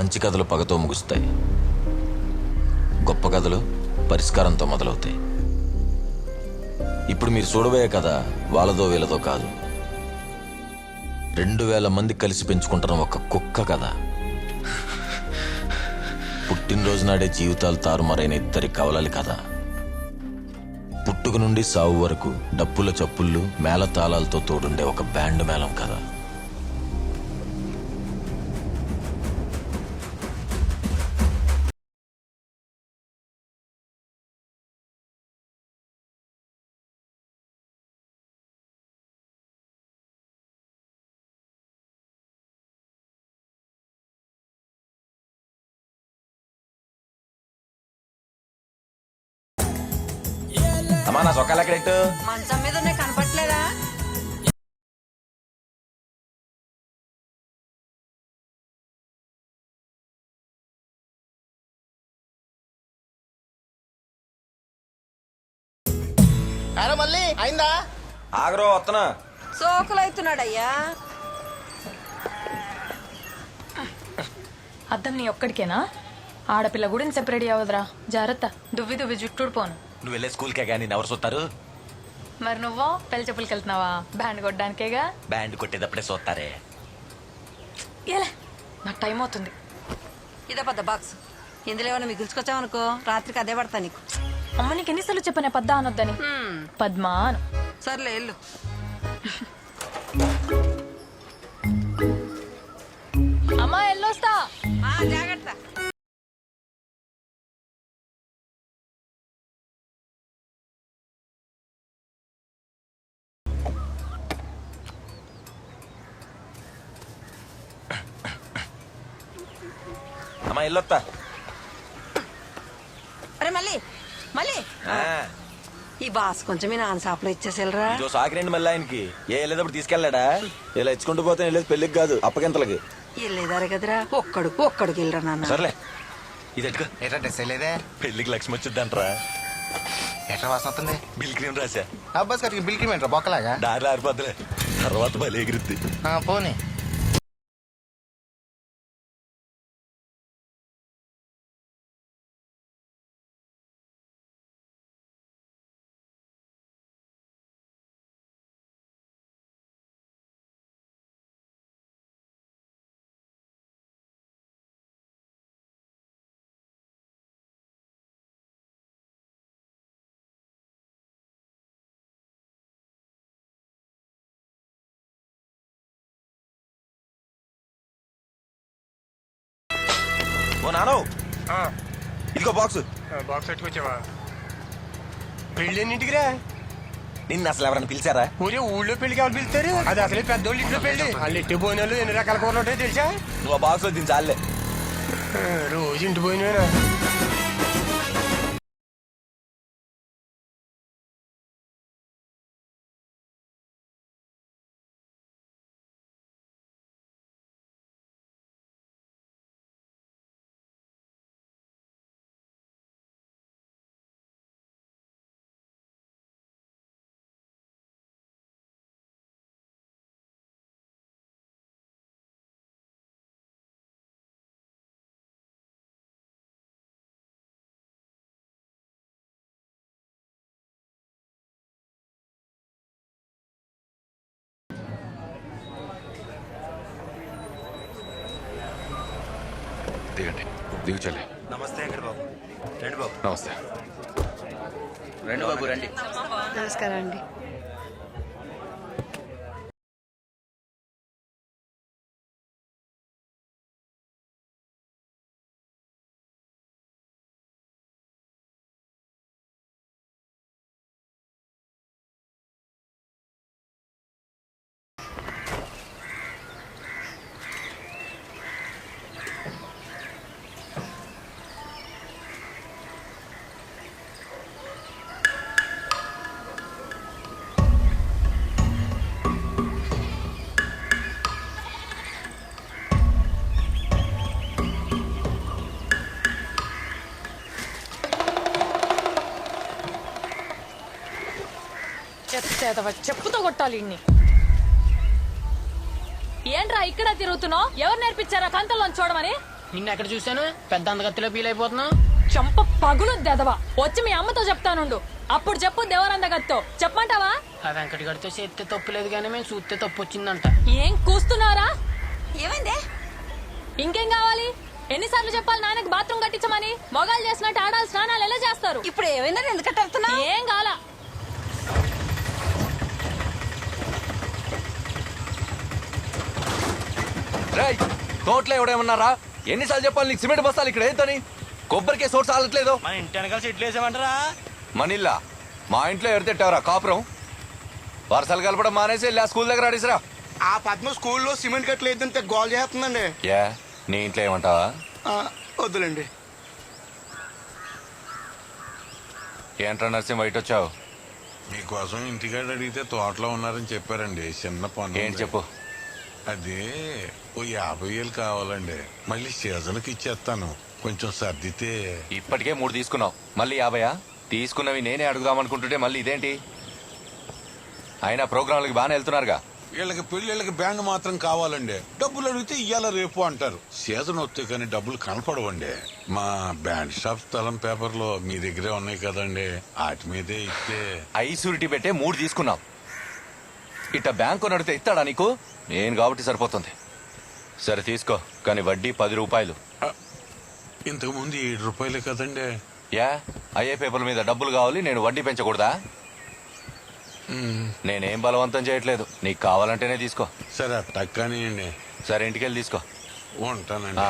మంచి కథలు పగతో ముగుస్తాయి. గొప్ప కథలు పరిష్కారంతో మొదలవుతాయి. ఇప్పుడు మీరు చూడబోయే కథ వాళ్ళదో వీళ్ళదో కాదు. రెండు వేల మంది కలిసి పెంచుకుంటున్న ఒక కుక్క కథ. పుట్టినరోజు నాడే జీవితాలు తారుమారైన ఇద్దరి కవలలి కథ. పుట్టుక నుండి సావు వరకు డప్పుల చప్పుళ్ళు మేళ తాళాలతో తోడుండే ఒక బ్యాండ్ మేళం కథ. అమ్మా నా ఎక్కడెట్టు మంచం మీద ఉన్నాయి కనపట్లేదా అరే మళ్ళీ అయిందా? ఆగరో వత్తనా సోకులు అవుతున్నాడయ్యా అద్దం నీ ఒక్కడికేనా? ఆడపిల్ల గుడిని సెపరేట్ అవ్వదురా. జాగ్రత్త. దువ్వి దువ్వి జుట్టుడు పోను. నువ్వు వెళ్ళే స్కూల్కే కానీ ఎవరు చూస్తారు మరి నువ్వు పెళ్ళి చెప్పులకి వెళ్తున్నావా? బ్యాండ్ కొట్టడానికేగా? బ్యాండ్ కొట్టేటప్పుడే చూస్తారే ఏలే నాకు టైం అవుతుంది. ఇదే పెద్ద బాక్స్ ఇందులో ఏమైనా మిగిల్చుకొచ్చావనుకో? రాత్రికి అదే పడతా నీకు. అమ్మ నీకు ఎన్నిసార్లు చెప్పానే పద్దా అనొద్దని? హ్మ్, పద్మా అను. సర్లే వెళ్ళు. అమ్మా ఎల్లొస్తా. అమ్మా వెళ్ళొత్తా అరే మళ్ళీ మళ్ళీ. ఈ బాస్ కొంచెం మీ నాన్న షాప్లో ఇచ్చేసేలరా. ఇదో సాకిరండి మళ్ళీ ఆయనకి? ఏ వెళ్ళేటప్పుడు తీసుకెళ్ళాడా? ఇలా ఇచ్చుకుంటూ పోతే వెళ్ళేది పెళ్ళికి కాదు అప్పగింతలకి. వెళ్ళేదారు కదరా. ఒక్కడు ఒక్కడికి వెళ్ళరా నాన్న. సర్లే. ఇది ఎట్టుకో. ఎట్లా డ్రెస్ పెళ్ళికి లక్ష్మి వచ్చిందంటరా ఎట్లా వాసన వస్తుంది? బిల్ క్రీమ్ రాసా అబ్బాస్ గారికి బిల్ క్రీమ్ ఏంట్రా? బొక్కలాగా? దారి ఆరిపోద్దులే. తర్వాత బలి ఎగిరిద్ది. ఆ, పోనీ. ఓ నానో ఇదిగో బాక్స్ బాక్స్ పెట్టుకొచ్చావా పెళ్ళి ఎన్నింటికిరా నిన్ను అసలు ఎవరైనా పిలిచారా? ఊరే ఊళ్ళో పెళ్ళి కావాలి పిలుస్తారు? అది అసలే పెద్దోళ్ళు ఇంట్లో పెళ్ళి వాళ్ళు ఎట్టి పోయినాలు ఎన్ని రకాల కూరలు ఉంటాయో తెలుసా? నువ్వు బాక్స్ దీని చాలే. రోజు ఇంటి పోయినా దిగండి. దిగు చెల్లి నమస్తే అంకర్ బాబు రండి బాబు. నమస్తే. రండి బాబు రండి. నమస్కారం అండి. చెత్తేదవ చెప్పుతో కొట్టాలి ఇన్ని. ఏంట్రా ఇక్కడ తిరుగుతున్నావు? ఎవరు నేర్పించారా కంతల్లో చూడమని? నిన్న ఎక్కడ చూశాను? పెద్ద అందగత్తిలో ఫీల్ అయిపోతున్నావు చంప పగులు దెదవా వచ్చి మీ అమ్మతో చెప్తానుండు. అప్పుడు చెప్పు దేవరందగత్తో. చెప్పమంటావా? ఆ వెంకట గడితో చేస్తే తప్పు లేదు కానీ మేము చూస్తే తప్పు వచ్చిందంట. ఏం కూస్తున్నారా? ఏమైందే? ఇంకేం కావాలి? ఎన్నిసార్లు చెప్పాలి నాన్నకి బాత్రూమ్ కట్టించమని? మొగాలు చేసినట్టు ఆడాలి స్నానాలు ఎలా చేస్తారు? ఇప్పుడు ఏమైందని ఎందుకంటే ఏం కావాలా? రేయ్ తోటలో ఎవడేమన్నారా? ఎన్నిసార్లు చెప్పాలి నీకు సిమెంట్ బస్తాలు ఇక్కడ ఏంటని కొబ్బరికే సోర్స్ ఆలట్లేదు మన ఇంటి వెనకాల చెట్లు వేసామంటారా? మనిల్లా మా ఇంట్లో ఎడతెట్టావరా కాపురం? వరుసలు కలపడం మానేసి వెళ్ళి ఆ స్కూల్ దగ్గర అడిసిరా ఆ పద్మ స్కూల్లో సిమెంట్ కట్టలు గోల్ చేస్తుందండి. ఏ నీ ఇంట్లో ఏమంటావా? ఆ, వద్దులేండి. ఏంట్రా నర్సింగ్ బయట వచ్చావు? మీకోసం ఇంటికాడ అడిగితే తోటలో ఉన్నారని చెప్పారండి చిన్న పని ఏంటి. చెప్పు? అది ఓ యాభై వేలు కావాలండి. మళ్ళీ సీజన్కి ఇచ్చేస్తాను. కొంచెం సర్దితే. ఇప్పటికే మూడు తీసుకున్నావు. మళ్ళీ యాభయా? తీసుకున్నవి నేనే అడుగుదామనుకుంటుంటే మళ్ళీ ఇదేంటి? అయినా ప్రోగ్రాంలకి బాగానే వెళ్తున్నారుగా. వీళ్ళకి పెళ్ళిళ్ళకి బ్యాండ్ మాత్రం కావాలండి. డబ్బులు అడిగితే ఇయ్యాల రేపు అంటారు. సీజన్ వస్తే కానీ డబ్బులు కనపడవండి. మా బ్యాండ్ షాప్ స్థలం పేపర్లో మీ దగ్గరే ఉన్నాయి కదండి. వాటి మీదే ఇస్తే. ఐసూరిటీ పెట్టే మూడు తీసుకున్నావు ఇట్ట బ్యాంకు నడితే ఇస్తాడా నీకు? నేను కాబట్టి సరిపోతుంది. సరే తీసుకో. కానీ వడ్డీ పది రూపాయలు. ఇంతకు ముందు ఏడు రూపాయలే కదండి. యా అయ్యే పేపర్ల మీద డబ్బులు కావాలి నేను వడ్డీ పెంచకూడదా? నేనేం బలవంతం చేయట్లేదు. నీకు కావాలంటేనే తీసుకో. సరే అట్టక్కనియండి సరే ఇంటికి వెళ్ళి తీసుకో. ఉంటానండి.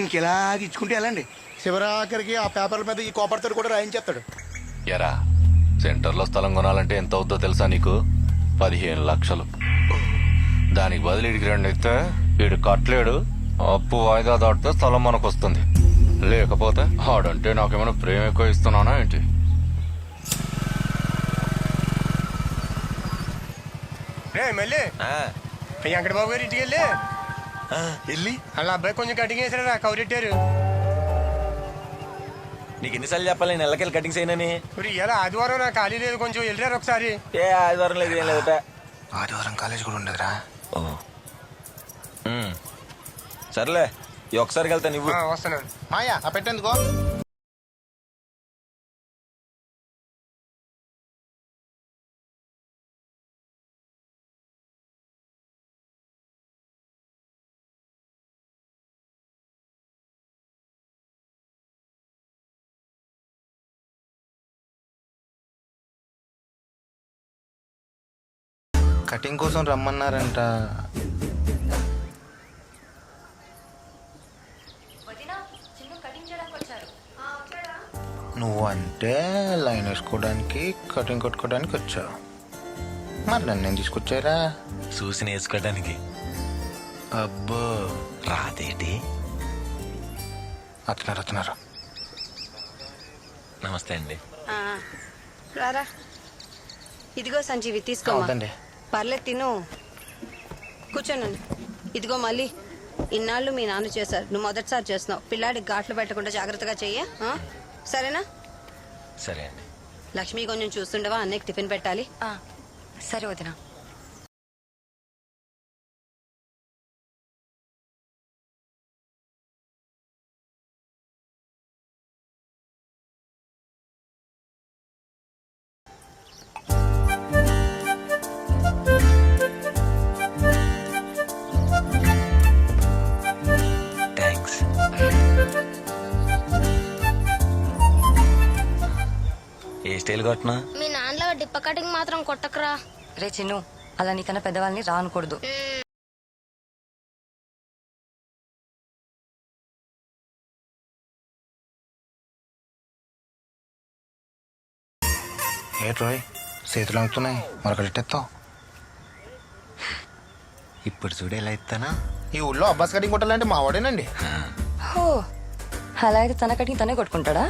ఇంకెలాగ ఇచ్చుకుంటే వెళ్ళండి శివరాఖరికి ఆ పేపర్ల మీద ఈ కోపడతాడు కూడా రాయించేస్తాడు. ఎరా సెంటర్లో స్థలం కొనాలంటే ఎంత అవుద్దో తెలుసా నీకు? పదిహేను లక్షలు. దానికి బదులు ఇడికి రెండు ఇస్తే వీడు కట్టలేడు అప్పు వాయిదా దాటితే స్థలం మనకు వస్తుంది లేకపోతే ఆడంటే నాకేమైనా ప్రేమ ఎక్కువ ఇస్తున్నానా ఏంటి? రే మళ్ళీ వెంకట బాబు గారి ఇంటికి వెళ్ళి. వెళ్ళి. వాళ్ళ అబ్బాయి కొంచెం కటింగ్ వేసారా కౌరెట్టారు నీకు ఎన్నిసార్లు చెప్పాలి? నేను ఎల్లకెళ్ళి కటింగ్స్ అయినని. ఇప్పుడు ఇలా ఆదివారం నా ఖాళీ లేదు కొంచెం. వెళ్ళారు ఒకసారి. ఏ ఆదివారం లేదు ఏం లేదట. ఆదివారం కాలేజ్ కూడా ఉండదురా. సర్లే ఈ ఒకసారికి వెళ్తా నువ్వు ఆ, వస్తున్నాను. మాయా ఆ పెట్టేందుకో? కటింగ్ కోసం రమ్మన్నారంట. నువ్వు అంటే లైన్ వేసుకోవడానికి కటింగ్ కొట్టుకోవడానికి వచ్చావు మరి నన్ను నేను తీసుకొచ్చారా? చూసి నేర్చుకోవడానికి. అబ్బో. రాదేటి? అతనారు అతనారు నమస్తే అండి. ఆ, రారా. ఇదిగో సంజీవి తీసుకోమా వద్దండి. పర్లేదు తిను. కూర్చోనండి. ఇదిగో మళ్ళీ. ఇన్నాళ్ళు మీ నాన్న చేశారు. నువ్వు మొదటిసారి చేస్తున్నావు. పిల్లాడికి ఘాట్లు పెట్టకుండా జాగ్రత్తగా చెయ్య ఆ? సరేనా? సరే అండి. లక్ష్మి కొంచెం చూస్తుండవా? అన్నయ్యకి టిఫిన్ పెట్టాలి. సరే వదినా. కొట్టినా మీ నాన్నలో డిప్ప కటింగ్ మాత్రం కొట్టకరా. రే చిన్ను అలా నీకన్నా పెద్దవాళ్ళని రానకూడదు. ఏ రోయ్ చేతులు అంగుతున్నాయి మరొకటి ఎత్తేస్తావు ఇప్పుడు చూడు ఎలా ఇస్తానా? ఈ ఊళ్ళో అబ్బాస్ కటింగ్ కొట్టాలంటే మా వాడేనండి. హో అలా అయితే తన కటింగ్ తనే కొట్టుకుంటాడా?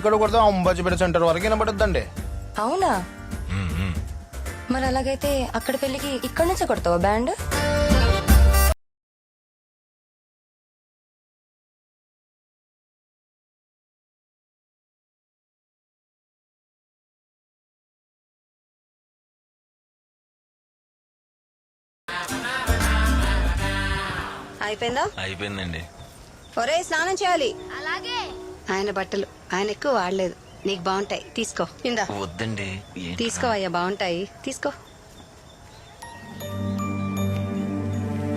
ఇక్కడ కొడితే. అంబాజీపేట సెంటర్ వరకు వినపడుద్దండి. అవునా? మరి అలాగైతే అక్కడ పెళ్ళికి ఇక్కడ నుంచే కొడతావా బ్యాండ్? అయిపోయిందా? అయిపోయిందండి. ఒరే స్నానం చేయాలి. అలాగే. ఆయన బట్టలు. ఆయన ఎక్కువ వాడలేదు. నీకు బాగుంటాయి. తీసుకో. ఇందా. వద్దండి. తీసుకో అయ్యా బాగుంటాయి. తీసుకో.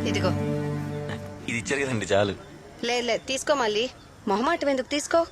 ఇదిగో. ఇది ఇచ్చారు కదండి చాలు. లేదు లేదు. తీసుకో మళ్ళీ. మొహమాటం ఎందుకు తీసుకో.